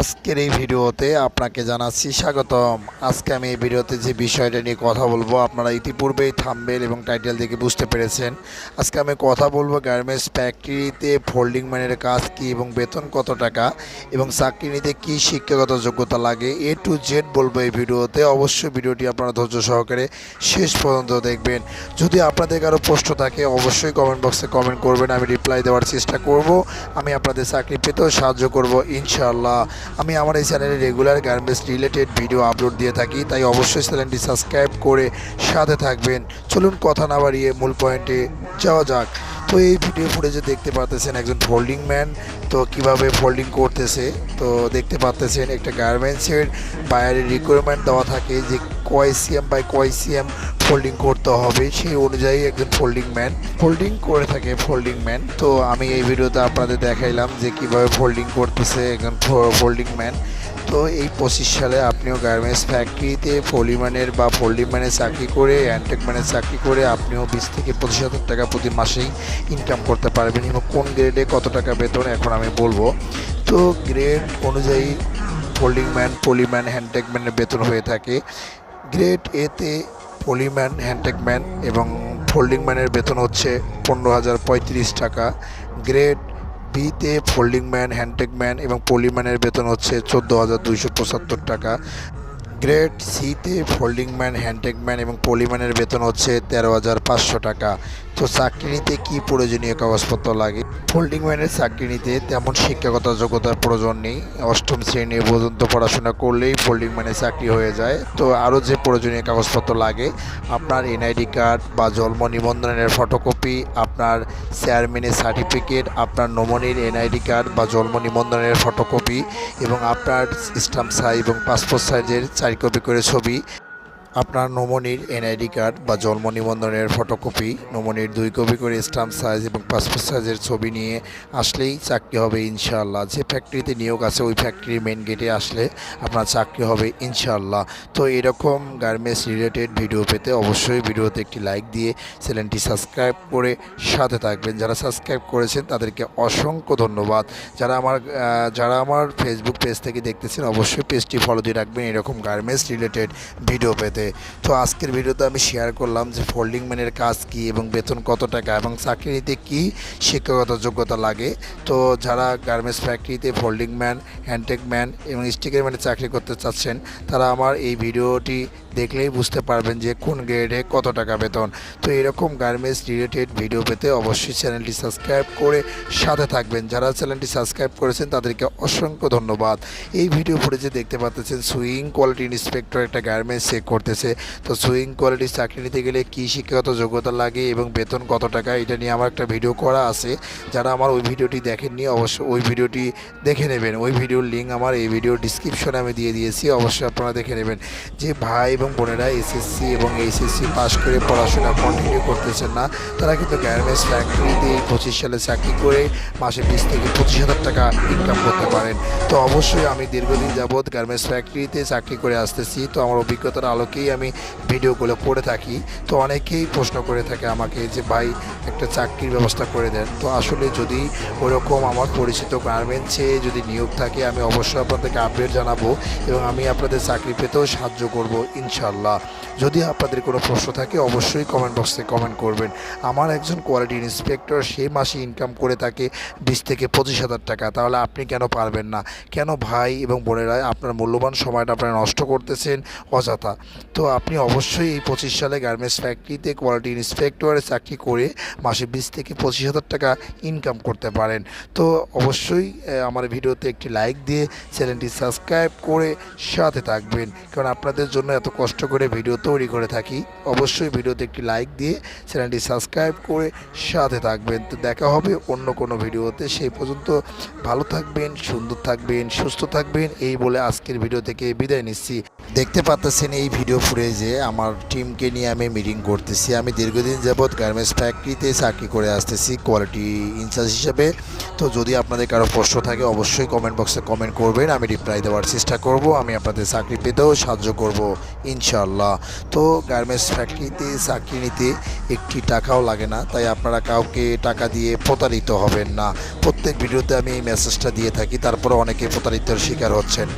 আজকের এই ভিডিওতে আপনাকে জানাচ্ছি স্বাগতম। আজকে আমি এই ভিডিওতে যে বিষয়টা নিয়ে কথা বলব, আপনারা ইতিপূর্বেই থাম্বেল এবং টাইটেল দেখে বুঝতে পেরেছেন। আজকে আমি কথা বলব গার্মেন্টস ফ্যাক্টরিতে ফোল্ডিং ম্যানের কাজ কী এবং বেতন কত টাকা এবং চাকরি নিতে কী শিক্ষাগত যোগ্যতা লাগে? এ টু জেড বলব এই ভিডিওতে। অবশ্যই ভিডিওটি আপনারা ধৈর্য সহকারে শেষ পর্যন্ত দেখবেন। যদি আপনাদের কারও প্রশ্ন থাকে, অবশ্যই কমেন্ট বক্সে কমেন্ট করবেন। আমি রিপ্লাই দেওয়ার চেষ্টা করব। আমি আপনাদের চাকরি পেতেও সাহায্য করব, ইনশাআল্লাহ। আমি আমার এই চ্যানেলে regular garments related video upload দিয়ে থাকি, তাই অবশ্যই চ্যানেলটি সাবস্ক্রাইব করে সাথে থাকবেন। চলুন কথা না বাড়িয়ে মূল পয়েন্টে যাওয়া যাক। তো এই ভিডিও ফুটেজে দেখতে পাচ্ছেন একজন ফোল্ডিং ম্যান তো কীভাবে ফোল্ডিং করতেছে, তো দেখতে পাচ্ছেন একটা গার্মেন্টসের বাইরের রিকোয়ারমেন্ট দেওয়া থাকে যে কয় বাই কয় ফোল্ডিং করতে হবে, সেই অনুযায়ী একজন ফোল্ডিং ম্যান ফোল্ডিং করে থাকে ফোল্ডিং ম্যান তো আমি এই ভিডিওতে আপনাদের দেখাইলাম যে কীভাবে ফোল্ডিং করতেছে একজন ফোল্ডিং ম্যান তো এই পঁচিশ সালে আপনিও গার্মেন্টস ফ্যাক্টরিতে ফোলিম্যানের বা ফোল্ডিম্যানের চাকরি করে অ্যান্টেকম্যানের চাকরি করে, আপনিও বিশ থেকে পঁচিশ হাজার টাকা প্রতি মাসেই ইনকাম করতে পারবেন। এবং কোন গ্রেডে কত টাকা বেতন এখন আমি বলব। তো গ্রেড অনুযায়ী ফোল্ডিং ম্যান পলিম্যান হ্যান্ডটেকম্যানের বেতন হয়ে থাকে। গ্রেড এতে পলিম্যান হ্যান্ডেকম্যান এবং ফোল্ডিং ম্যানের বেতন হচ্ছে পনেরো হাজার পঁয়ত্রিশ টাকা। গ্রেড বিতে ফোল্ডিং ম্যান হ্যান্ডটেকম্যান এবং পলিম্যানের বেতন হচ্ছে চোদ্দ হাজার দুইশো পঁচাত্তর টাকা। গ্রেড সিতে ফোল্ডিং ম্যান, হ্যান্ডটেক ম্যান এবং পলিম্যানের বেতন হচ্ছে তেরো হাজার পাঁচশো টাকা। তো চাকরি নিতে কী প্রয়োজনীয় কাগজপত্র লাগে? ফোল্ডিং ম্যানের চাকরি নিতে তেমন শিক্ষাগত যোগ্যতার প্রয়োজন নেই। অষ্টম শ্রেণি পর্যন্ত পড়াশোনা করলেই ফোল্ডিং ম্যানের চাকরি হয়ে যায়। তো আরও যে প্রয়োজনীয় কাগজপত্র লাগে, আপনার এনআইডি কার্ড বা জন্ম নিবন্ধনের ফটোকপি, আপনার চেয়ারম্যানের সার্টিফিকেট, আপনার নমনির এনআইডি কার্ড বা জন্ম নিবন্ধনের ফটোকপি এবং আপনার স্টাম্প সাইজ এবং পাসপোর্ট সাইজের চার কপি করে ছবি। আপনার নমনির এনআইডি কার্ড বা জন্ম নিবন্ধনের ফটোকপি, নমনির দুই কপি করে স্টাম্প সাইজ এবং পাসপোর্ট সাইজের ছবি নিয়ে আসলেই চাকরি হবে ইনশাআল্লাহ। যে ফ্যাক্টরিতে নিয়োগ আছে, ওই ফ্যাক্টরির মেন গেটে আসলে আপনার চাকরি হবে ইনশাআল্লাহ। তো এরকম গার্মেন্টস রিলেটেড ভিডিও পেতে অবশ্যই ভিডিওতে একটি লাইক দিয়ে চ্যানেলটি সাবস্ক্রাইব করে সাথে থাকবেন। যারা সাবস্ক্রাইব করেছেন, তাদেরকে অসংখ্য ধন্যবাদ। যারা আমার যারা আমার ফেসবুক পেজ থেকে দেখতেছেন, অবশ্যই পেজটি ফলো দিয়ে রাখবেন এরকম গার্মেন্টস রিলেটেড ভিডিও পেতে। তো আজকের ভিডিওতে আমি শেয়ার করলাম যে ফোল্ডিং ম্যানের কাজ কি এবং বেতন কত টাকা এবং চাকরি নিতে কী শিক্ষাগত যোগ্যতা লাগে। তো যারা গার্মেন্টস ফ্যাক্টরিতে folding man hand tag man এবং স্টিকার ম্যানে চাকরি করতে চাচ্ছেন, তারা আমার এই ভিডিওটি দেখলেই বুঝতে পারবেন যে কোন গ্রেডে কত টাকা বেতন। তো এরকম গার্মেন্টস রিলেটেড ভিডিও পেতে অবশ্যই চ্যানেলটি সাবস্ক্রাইব করে সাথে থাকবেন। যারা চ্যানেলটি সাবস্ক্রাইব করেছেন, তাদেরকে অসংখ্য ধন্যবাদ। এই ভিডিও ফুটেজে দেখতে পাচ্ছেন সুইং কোয়ালিটি ইন্সপেক্টর একটা গার্মেন্টস চেক করতেছে। তো সুইং কোয়ালিটির চাকরি নিতে গেলে কী শিক্ষাগত যোগ্যতা লাগে এবং বেতন কত টাকা, এটা নিয়ে আমার একটা ভিডিও করা আছে। যারা আমার ওই ভিডিওটি দেখেননি, অবশ্যই ওই ভিডিওটি দেখে নেবেন। ওই ভিডিওর লিঙ্ক আমার এই ভিডিও ডিসক্রিপশনে আমি দিয়ে দিয়েছি, অবশ্যই আপনারা দেখে নেবেন। যে ভাই এবং বোনেরা এসএসসি এবং এইচএসসি পাস করে পড়াশোনা কন্টিনিউ করতেছেন না, তারা কিন্তু গার্মেন্টস ফ্যাক্টরিতে এই পঁচিশ সালে চাকরি করে মাসে বিশ থেকে পঁচিশ হাজার টাকা ইনকাম করতে পারেন। তো অবশ্যই আমি দীর্ঘদিন যাবৎ গার্মেন্টস ফ্যাক্টরিতে চাকরি করে আসতেছি। তো আমার অভিজ্ঞতার আলোকেই আমি ভিডিওগুলো করে থাকি। তো অনেকেই প্রশ্ন করে থাকে আমাকে যে, ভাই, একটা চাকরির ব্যবস্থা করে দেন। তো আসলে যদি ওরকম আমার পরিচিত গার্মেন্টসে যদি নিয়োগ থাকে, আমি অবশ্যই আপনাদেরকে আপডেট জানাব এবং আমি আপনাদের চাকরি পেতেও সাহায্য করব ইনশাল্লাহ যদি আপনাদের কোনো প্রশ্ন থাকে, অবশ্যই কমেন্ট বক্সে কমেন্ট করবেন। আমার একজন কোয়ালিটি ইন্সপেক্টর সে মাসে ইনকাম করে থাকে বিশ থেকে পঁচিশ হাজার টাকা। তাহলে আপনি কেন পারবেন না? কেন ভাই এবং বোনেরা আপনার মূল্যবান সময়টা আপনারা নষ্ট করতেছেন? অযথা। তো আপনি অবশ্যই এই পঁচিশ সালে গার্মেন্টস ফ্যাক্টরিতে কোয়ালিটি ইন্সপেক্টরের চাকরি করে মাসে বিশ থেকে পঁচিশ হাজার টাকা ইনকাম করতে পারেন। তো অবশ্যই আমার ভিডিওতে একটি লাইক দিয়ে চ্যানেলটি সাবস্ক্রাইব করে সাথে থাকবেন। কারণ আপনাদের জন্য এত কষ্ট করে ভিডিও তৈরি করে থাকি, অবশ্যই ভিডিওতে একটি লাইক দিয়ে চ্যানেলটি সাবস্ক্রাইব করে সাথে থাকবেন। তো দেখা হবে অন্য কোনো ভিডিওতে। সেই পর্যন্ত ভালো থাকবেন, সুন্দর থাকবেন, সুস্থ থাকবেন, এই বলে আজকের ভিডিও থেকে বিদায় নিচ্ছি। দেখতে পাচ্ছেন এই ভিডিও ফুটেজে আমার টিমকে নিয়ে আমি মিটিং করতেছি। আমি দীর্ঘদিন যাবৎ গার্মেন্টস ফ্যাক্টরিতে চাকরি করে আসতেছি কোয়ালিটি ইনচার্জ হিসেবে। তো যদি আপনাদের কারও প্রশ্ন থাকে, অবশ্যই কমেন্ট বক্সে কমেন্ট করবেন। আমি রিপ্লাই দেওয়ার চেষ্টা করব, আমি আপনাদের চাকরি পেতেও সাহায্য করব, ইনশাআল্লাহ। তো গার্মেন্টস ফ্যাক্টরিতে চাকরি নিতে একটি টাকাও লাগে না, তাই আপনারা কাউকে টাকা দিয়ে প্রতারিত হবেন না। প্রত্যেক ভিডিওতে আমি এই মেসেজটা দিয়ে থাকি তারপরে অনেকে প্রতারিতর শিকার হচ্ছেন।